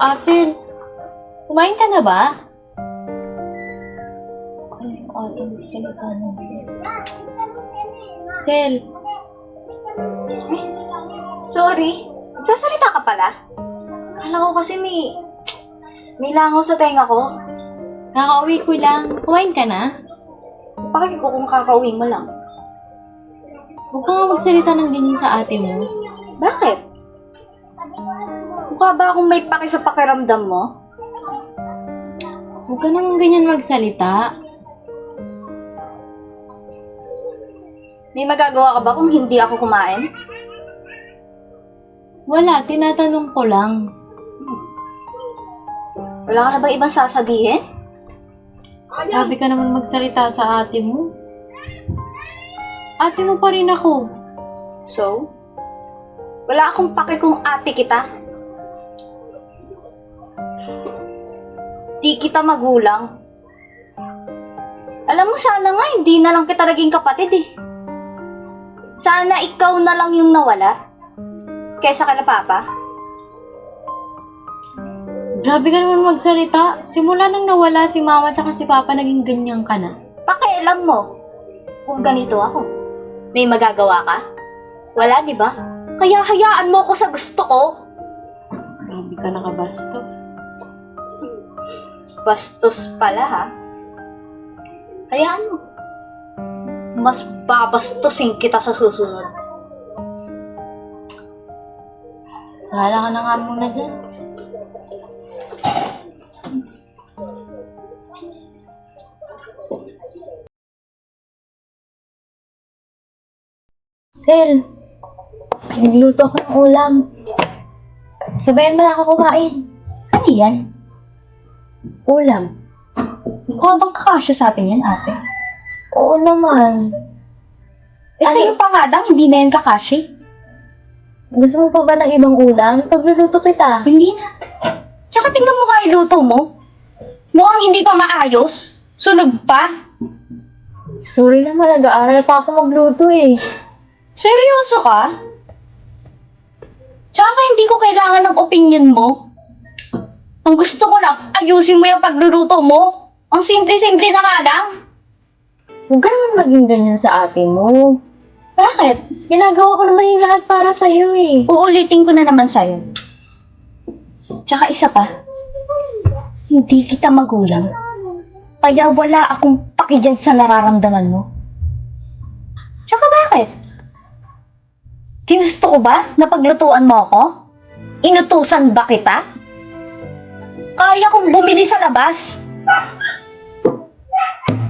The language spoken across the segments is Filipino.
Asil, kumain ka na ba? Ay, ating salita na. Sel, Sorry, nagsasalita ka pala? Kala ko kasi may... May langaw sa tenga ko. kakauwi ko lang. Kumain ka na? Bakit ko kung kakauwi mo lang? Huwag ka nga magsalita ng ganyan sa ate mo. Bakit? Mukha ba akong may paki sa pakiramdam mo? Huwag ka naman ganyan magsalita. May magagawa ka ba kung hindi ako kumain? Wala, tinatanong ko lang. Wala ka na ba ibang sasabihin? Grabe ka naman magsalita sa ate mo. Ate mo pa rin ako. So? Wala akong paki kung ate kita. Di kita magulang. Alam mo, sana nga hindi na lang kita naging kapatid eh. Sana ikaw na lang yung nawala. Kesa ka na papa. Grabe ka naman magsalita. Simula nang nawala si mama tsaka si papa, naging ganyan ka na. Pakialam mo kung ganito ako. May magagawa ka? Wala, di ba? Kaya hayaan mo ako sa gusto ko. Grabe ka nakabastos. Bastos pala, ha? Hayaan mo. Mas babastusin kita sa susunod. Bahala ka na nga muna dyan. Sel, nagluto ako ng ulam. Sabayan mo na ako kumain. Ano yan? Ulam. Mukhang kakasya sa atin yan, ate? Oo naman. Eh, Ano? sa'yo pa nga daw, hindi na yan kakashi. Gusto mo pa ba ng ibang ulam? Pagluluto kita. Hindi na. Tsaka tingnan mo nga yung luto mo. Mukhang hindi pa maayos. Sunog pa. Sorry naman, nag-aaral pa ako magluto eh. Seryoso ka? Tsaka hindi ko kailangan ng opinion mo. Ang gusto ko lang, ayusin mo yung pagluluto mo. Ang simple-simple na nga lang. Huwag ka naman maging ganyan sa ate mo. Bakit? Ginagawa ko naman yung lahat para sa'yo eh. Uulitin ko na naman sa'yo. Tsaka isa pa, hindi kita magulang. Kaya wala akong paki dyan sa nararamdaman mo. Tsaka bakit? Ginusto ko ba na paglutuan mo ako? Inutusan ba kita? Kaya kong bumili sa labas.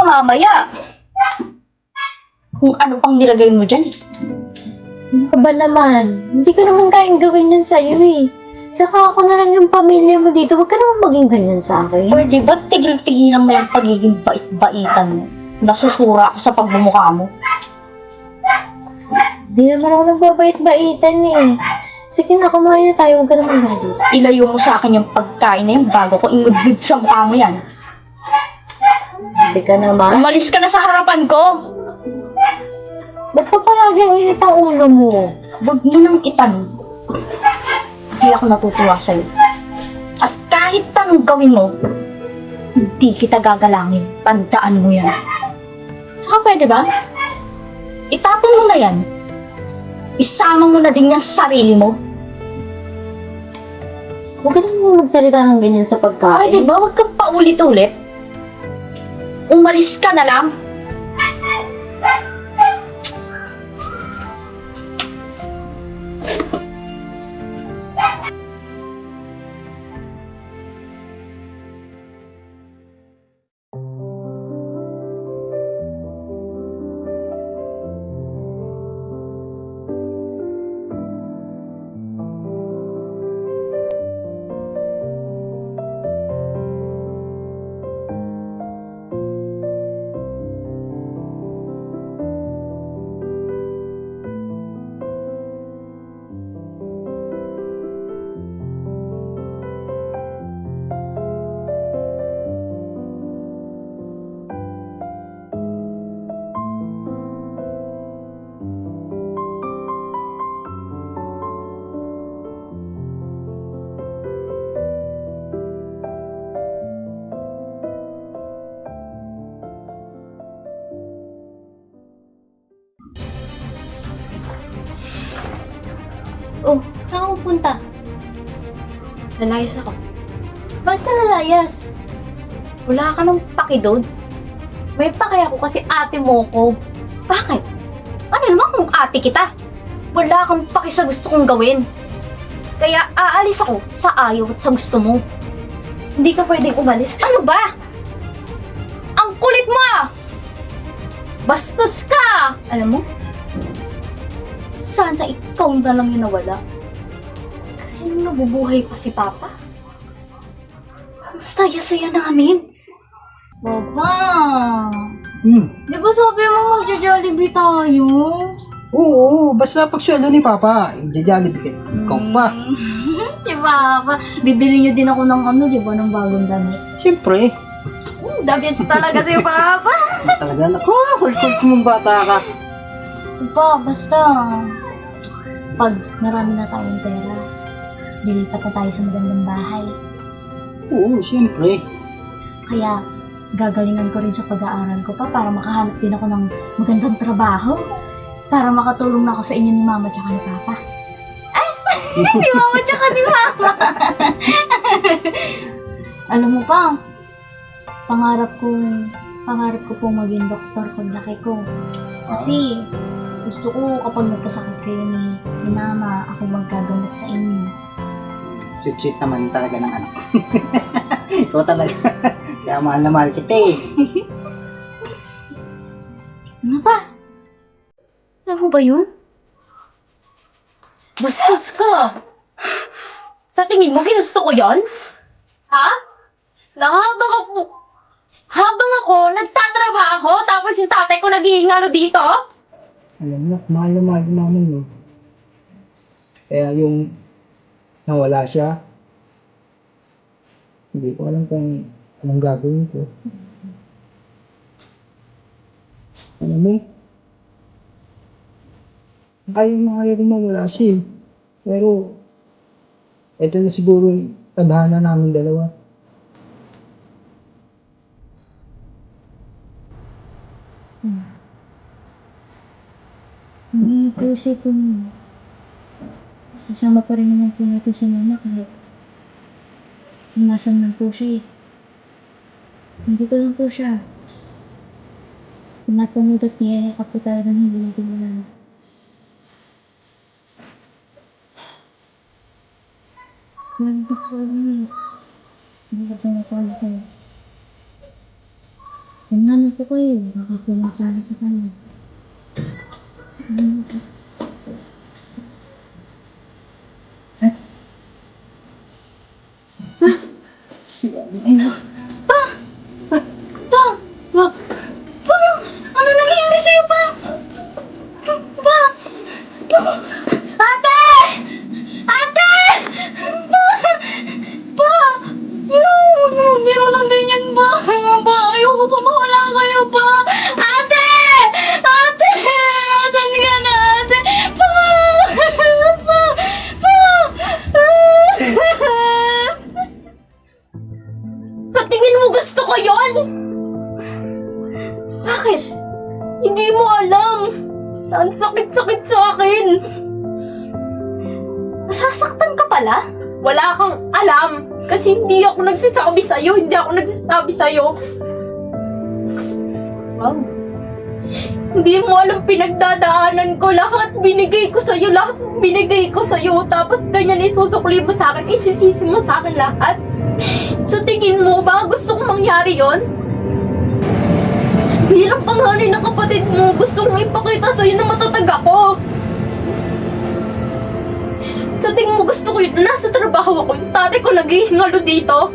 Mamaya, kung ano pang nilagay mo dyan. Ano ba naman? Hindi ko naman kayang gawin yun sa'yo eh. Saka ako na lang yung pamilya mo dito. Huwag ka naman maging ganyan sa akin. Pwede ba tigil-tigilan mo yung pagiging bait-baitan mo? Nasusura ako sa pagbumukha mo. Hindi naman ako nagbabait-baitan eh. Sige na, kumain na tayo. Huwag ka naman galit. Ilayo mo sa akin yung pagkain na yun bago ko ingudbid sa mukha mo yan. Sabi ka naman. Umalis ka na sa harapan ko! Ba't pa palagi ang init ang ulo mo? Huwag mo nang itanong. Hindi ako natutuwa sa'yo. At kahit anong gawin mo, hindi kita gagalangin. Tandaan mo yan. Saka pwede ba? Itapon mo na yan. Isama mo na din yung sarili mo. Huwag ka naman magsalita ng ganyan sa Ay, pagkain. di ba? Huwag kang paulit-ulit. Umalis ka na lang. Oh, saan ka pupunta? Nalayas ako. Bakit ka nalayas? Wala ka ng pakidod. May pake ako kasi ate mo ko. Bakit? Ano naman kung ate kita? Wala kang paki sa gusto kong gawin. Kaya aalis ako sa ayaw at sa gusto mo. Hindi ka pwedeng umalis. Ano ba? Ang kulit mo! Bastos ka! Alam mo, sana ikaw na lang yung nawala. Kasi nung nabubuhay pa si Papa, ang saya-saya namin. Baba! Hmm. Di ba sabi mo magja-jollibee tayo? Oo, basta pag sweldo ni Papa, i-jollibee ka. Ikaw pa. Di ba? Pa- Bibili niyo din ako ng ano, di ba, ng bagong damit. Siyempre, The best talaga si Papa. talaga na, ko, kulkul mong bata ka. Pa, basta, pag marami na tayong pera, lilipat na tayo sa magandang bahay. Oo, siyempre. Kaya, gagalingan ko rin sa pag-aaral ko pa para makahanap din ako ng magandang trabaho. Para makatulong na ako sa inyo ni Mama tsaka ni Papa. Ay! ni Mama tsaka ni Papa! Alam mo pa, pangarap ko, pangarap ko pong maging doktor paglaki ko. Kasi, gusto ko kapag nagkasakit kayo ni, ni Mama, ako maggagamot sa inyo. Sweet-sweet naman talaga ng anak. Ikaw talaga. Kaya mahal na mahal kita eh. Ano ba? Ano ba yun? Bastos ka! Sa tingin mo, ginusto ko yon? Ha? Na habang ako, habang ako nagtatrabaho, tapos yung tatay ko naghihingalo dito? Alam mo, mahal na mahal namin no. Kaya yung nawala siya, hindi ko alam kung anong gagawin ko. Alam mo, ayaw na ayaw ko mawala siya eh. Pero, ito na siguro tadhana namin dalawa. Hindi kasi kung kasama pa rin naman po natin si mama kahit nasan lang po siya eh. Hindi ko lang po siya. Pinapanood at niyayakap po tayo ng hindi wala. Nandito po kami. Hindi ka pinapanood kayo. Tingnan po kayo. Baka pumasali sa kanya. 嗯。嗯嗯 Nasasaktan ka pala? Wala kang alam. Kasi hindi ako nagsasabi sa'yo. Hindi ako nagsasabi sa'yo. Wow. Hindi mo alam pinagdadaanan ko. Lahat binigay ko sa'yo. Lahat binigay ko sa'yo. Tapos ganyan isusukli mo sa akin. Isisisi mo sa akin lahat. Sa tingin mo ba gusto kong mangyari yon? Bilang panganay ng kapatid mo, gusto kong ipakita sa'yo na matatag ako. Sa tingin mo gusto ko yun, nasa trabaho ako, yung tatay ko naghihingalo dito.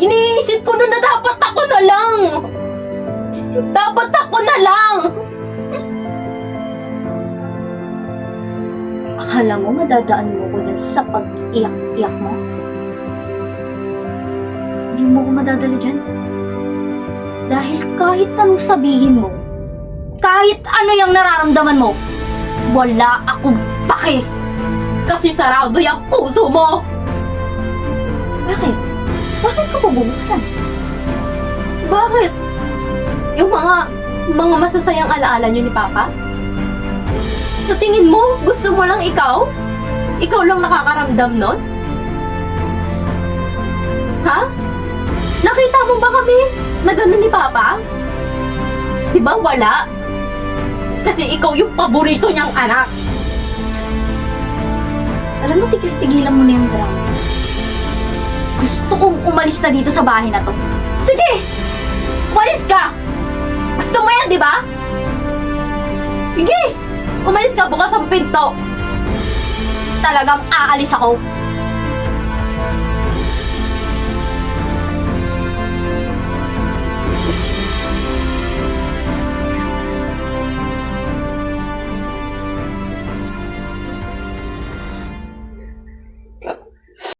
Iniisip ko nun na dapat ako na lang. Dapat ako na lang! Akala mo madadaan mo ko dyan sa pag-iyak-iyak mo? Hindi mo ko madadala dyan. Dahil kahit anong sabihin mo, kahit ano yung nararamdaman mo, wala akong pake. Kasi sarado yung puso mo! Bakit? Bakit ko bubuksan? Bakit? Yung mga, mga masasayang alaala niyo ni Papa? Sa tingin mo, gusto mo lang ikaw? Ikaw lang nakakaramdam nun? Ha? Nakita mo ba kami na gano'n ni Papa? Di ba wala? Kasi ikaw yung paborito niyang anak. Alam mo, tigil-tigilan mo na yung drama. Gusto kong umalis na dito sa bahay na to. Sige! Umalis ka! Gusto mo yan, di ba? Sige! Umalis ka, bukas ang pinto. Talagang aalis ako.